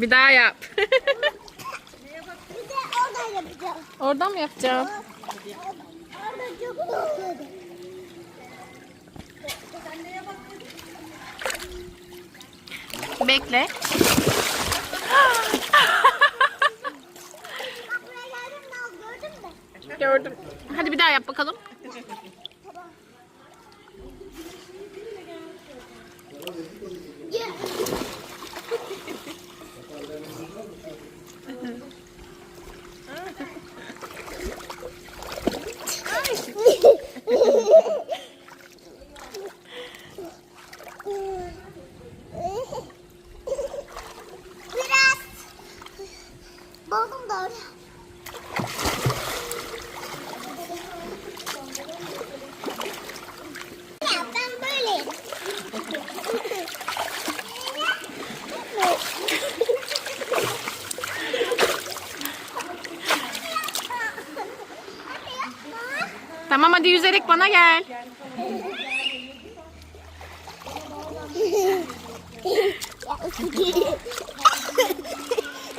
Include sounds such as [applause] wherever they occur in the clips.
Bir daha yap. Bir de oradan yapacağım. Oradan mı yapacağım? Orada çok. Bekle. Gördüm. Hadi bir daha yap bakalım. Tamam hadi yüzerek bana gel.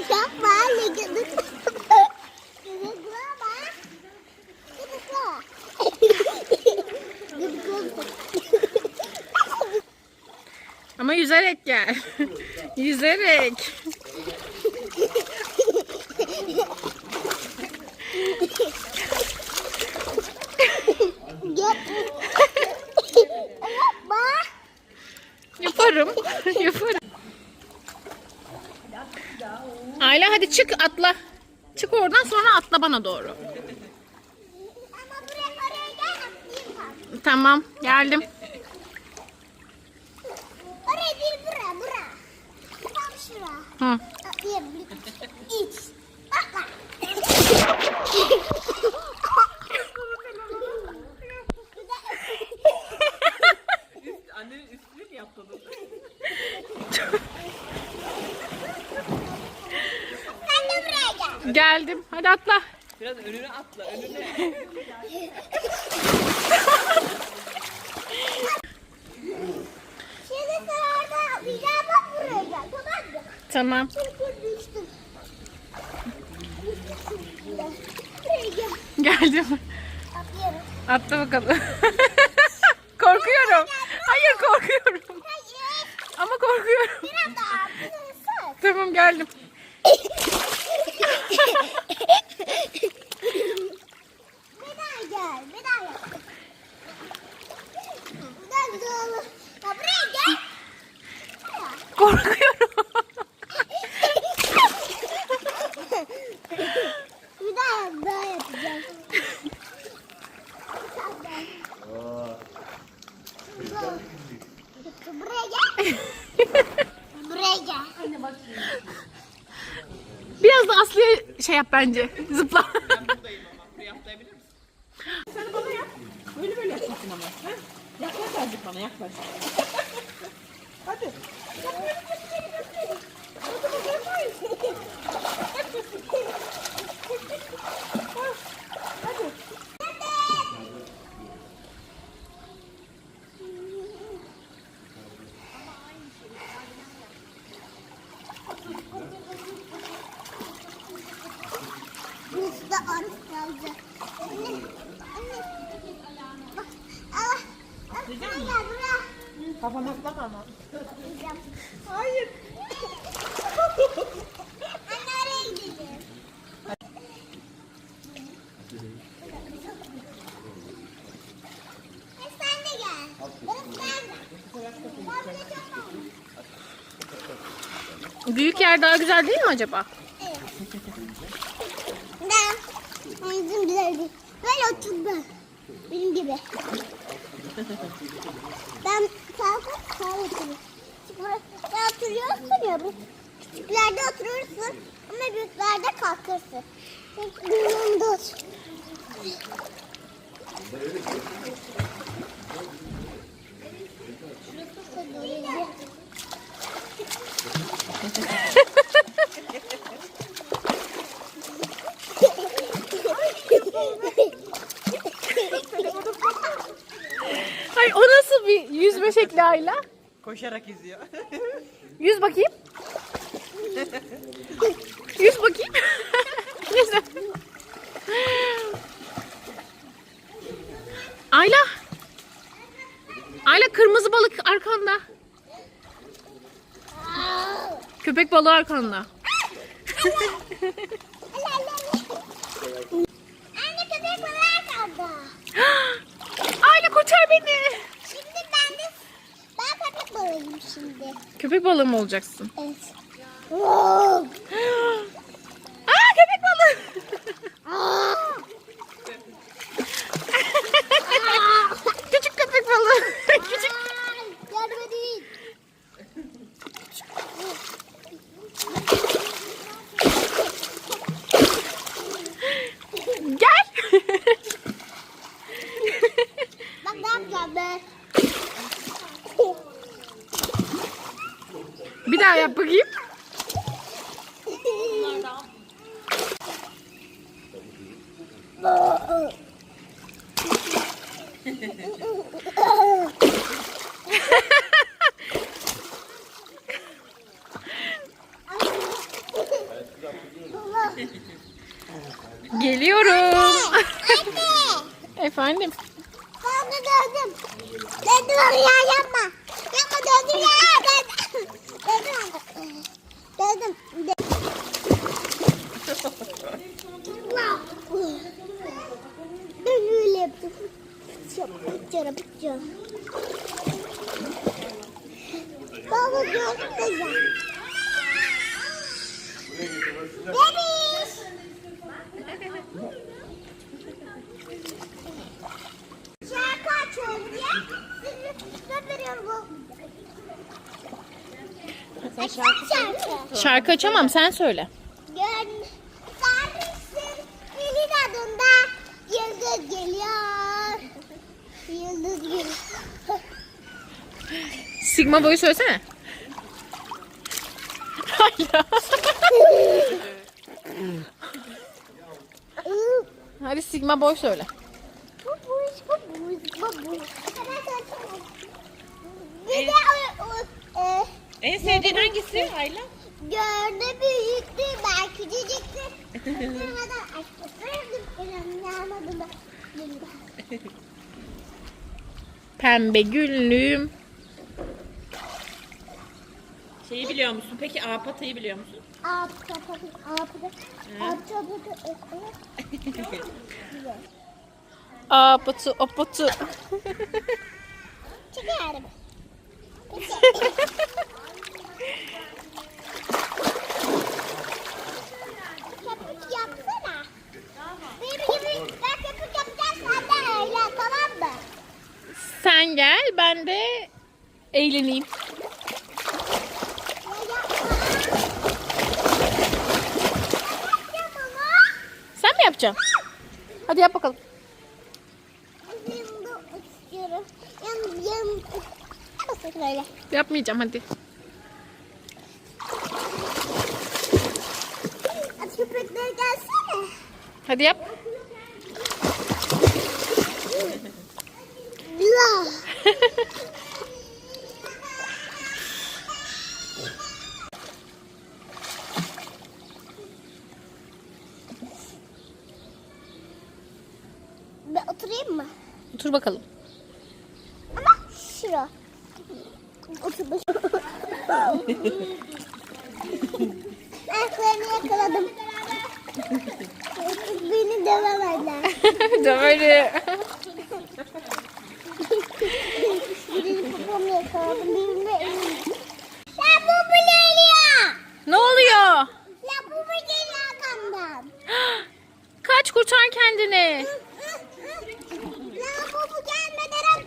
Yapma anne gıdıkla. Gıdıklama. Gıdıkla. Gıdıkla. Ama yüzerek gel. [laughs] yüzerek. Yaparım. [laughs] Yaparım. Ayla hadi çık atla. Çık oradan sonra atla bana doğru. Tamam geldim. Oraya değil bura bura. Tam şura. Hı. Atlayabilirim. İç. Atla. [laughs] Annenin üstüne mi yaptın? Sen de buraya gel. Geldim. Hadi atla. Biraz önüne atla, önüne. Şimdi sen orada atlayacağım bak buraya gel tamam mı? Tamam. Düştüm. Geldim. Atlıyorum. Atla bakalım. [laughs] korkuyorum. Hayır korkuyorum. Hayır. Ama korkuyorum. Biraz daha. Tamam geldim. [laughs] Bir daha gel. Bir daha yap. Bir daha güzel olur. Ya buraya gel. Korkuyorum. Bir daha daha yapacağım. Buraya gel. Buraya gel. Biraz da Aslı'ya şey yap bence. Zıpla. Ben buradayım ama. Buraya atlayabilir misin? Sen bana yap. Böyle böyle yapacaksın ama. Ha? Yaklaş azıcık bana, yaklaş. Hadi. Burası da arif kaldı. Anne, anne. Bak, Allah. Bak, Buraya gel buraya. Kafam atlama ama. Hayır. Anne oraya gideceğiz. E sen de gel. Burası ben. Çok. Büyük yer daha güzel değil mi acaba? Evet. Ben. Bizim güzel değil. Böyle otur ben. Benim gibi. Ben sağ oturuyorum. Sen oturuyorsun ya bu. Küçüklerde oturursun ama büyüklerde kalkırsın. Çünkü büyüğünde otur. Ay nasıl bir yüzme şekli Ayla? Koşarak yüzüyor. [laughs] Yüz bakayım. Yüz bakayım. Neyse. [laughs] Ayla. Ayla kırmızı balık arkanda. Köpek balığı arkanda. Anne köpek balığı kaldı. [gasps] Ayla kurtar beni. Balığıyım şimdi. Köpek balığı mı olacaksın? Evet. [gasps] Aa köpek balığı. Aa. Küçük köpek balığı. Küçük. Ay, Görmedin. Gel. Bak ne yapacağım ben. Bir daha yap bakayım. Geliyorum. Anne. Efendim. De döndüm. Onu ya yapma. Yapma döndüm ya. them. Sen şarkı. Şarkı açamam sen söyle. Göndermişsin Elin adında yıldız geliyor. Yıldız geliyor. Sigma boyu söylesene. Hadi Sigma boy söyle. Bu bu bu bu bu bu. Hemen söyleyeyim. Bir de o, o, e, En sevdiğin hangisi Ayla? Gördü büyüktü, ben küçücüktü. Sonradan açtı. İnanamadım da. Pembe günlüğüm. Şeyi biliyor musun? Peki Apata'yı biliyor musun? Kapadım. Aa, kapadım. Aa pıtı o pıtı. Çıkarım. [laughs] Peki. Köpük yapsana. Benim gibi ben köpük yapacağım sen de öyle tamam mı? Sen gel ben de eğleneyim. Sen mi yapacaksın? Hadi yap bakalım. Yapmayacağım hadi. Hadi yap. La. Ben oturayım mı? Otur bakalım. Ama şura. Otur Ayaklarını yakaladım. Beni dövemezler. [laughs] Döveri. Birini popomu yakaladım. Birini elimi. Ya bu bu geliyor. Ne oluyor? Ya bu bu geliyor arkamdan. Kaç kurtar kendini. Ya bu bu gelmeden.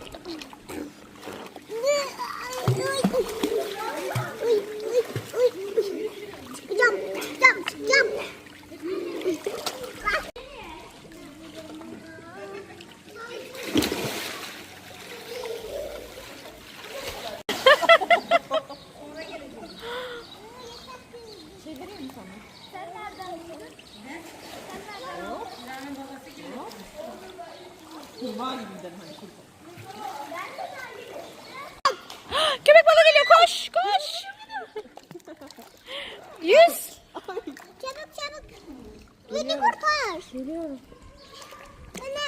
Uy, uy, uy, uy. Çıkacağım, çıkacağım, çıkacağım. Kurbağa gibi gidelim hani kurbağa. [gasps] Köpek balığı geliyor koş koş. Yüz. Çabuk çabuk. Beni kurtar. Geliyorum. Anne.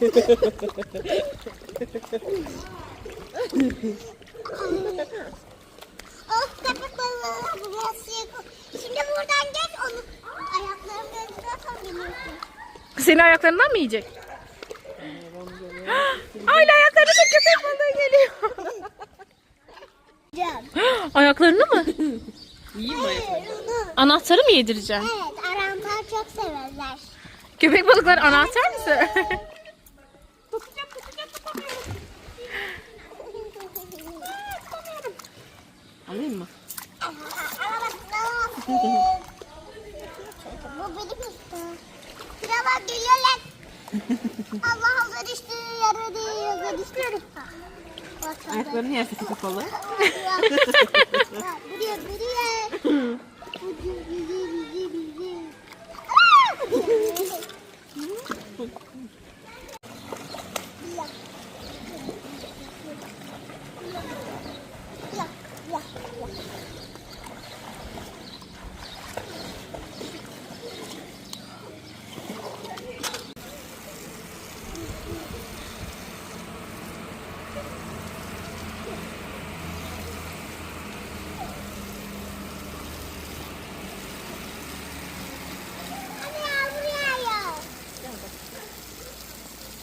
[laughs] of köpek balığı şey. Şimdi buradan geç onu ayaklarımın önüne son geliyorsun. Seni ayaklarından mı yiyecek? Ayla ayaklarına da köpek balığı geliyor. Ayaklarını mı? Yiyeyim mi ayaklarını? Anahtarı mı yedireceksin? Evet arantar çok severler. Köpek balıkları anahtar mısın? Alayım mı? baba geliyor. [laughs] Allah hazır işte yarı değil hazır istiyoruz. Ayaklarını yersin sıkı kolu. Şey buraya buraya. Bizi bizi bizi.